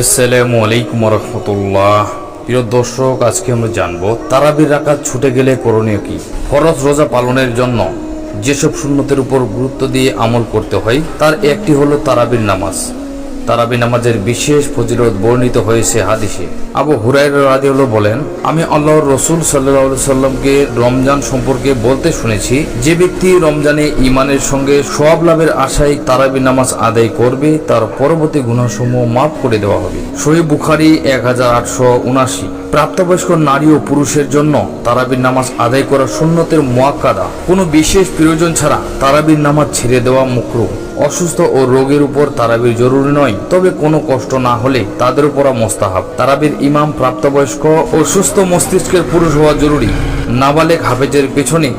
আসসালামু আলাইকুম রহমতুল্লাহ প্রিয় দর্শক, আজকে আমরা জানব, তারাবির রাকাত ছুটে গেলে করণীয় কি? ফরজ রোজা পালনের জন্য যেসব শূন্যতের উপর গুরুত্ব দিয়ে আমল করতে হয়, তার একটি হলো তারাবির নামাজ। তারাবি নামাজের বিশেষ ফজিলত বর্ণিত হয়েছে হাদিসে। আবু হুরাই রাদিউল্লাহ বলেন, আমি আল্লাহর রসুল সাল্লাহ সাল্লামকে রমজান সম্পর্কে বলতে শুনেছি, যে ব্যক্তি রমজানে ইমানের সঙ্গে সব লাভের আশায় তারাবি নামাজ আদায় করবে, তার পরবর্তী গুণাসমূহ মাফ করে দেওয়া হবে। শহীদ বুখারি এক হাজার আটশো উনাশি প্রাপ্তবয়স্ক নারী ও পুরুষের জন্য তারাবির নামাজ আদায় করা সুন্নতের মোয়াক্কাদা। কোনো বিশেষ প্রয়োজন ছাড়া তারাবির নামাজ ছেড়ে দেওয়া মুকরু। অসুস্থ ও রোগের উপর তারাবির জরুরি নয়, তবে কোনো কষ্ট না হলে তাদের উপর মোস্তাহাব। তারাবির ইমাম প্রাপ্তবয়স্ক ও সুস্থ মস্তিষ্কের পুরুষ হওয়া জরুরি। নাবালেক হাফেজের পেছনে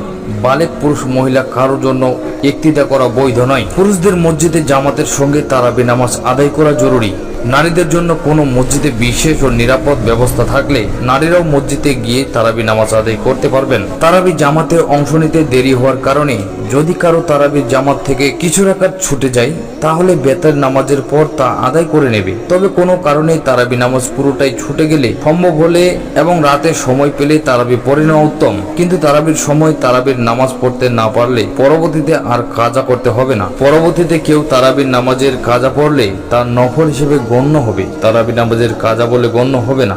বালেক পুরুষ মহিলা কারোর জন্য একটিদা করা বৈধ নয়। পুরুষদের মসজিদে জামাতের সঙ্গে তারাবি নামাজ আদায় করা জরুরি। নারীদের জন্য কোনো মসজিদে বিশেষ ও নিরাপদ ব্যবস্থা থাকলে নারীরাও মসজিদে গিয়ে তারাবি নামাজ আদায় করতে পারবেন। তারাবি জামাতে অংশ নিতে দেরি হওয়ার কারণে যদি কারও তারাবি জামাত থেকে কিছু রাকাত ছুটে যায়, তাহলে বেতার নামাজের পর তা আদায় করে নেবে। তবে কোনো কারণে তারাবি নামাজ পুরোটাই ছুটে গেলে সম্ভব হলে এবং রাতে সময় পেলে তারাবি পড়ে নেওয়া উত্তম। কিন্তু তারাবির সময় তারাবির নামাজ পড়তে না পারলে পরবর্তীতে আর কাজা করতে হবে না। পরবর্তীতে কেউ তারাবির নামাজের কাজা পড়লে তার নফল হিসেবে গণ্য হবে। তারাবি নামাজের কাজা বলে গণ্য হবে না।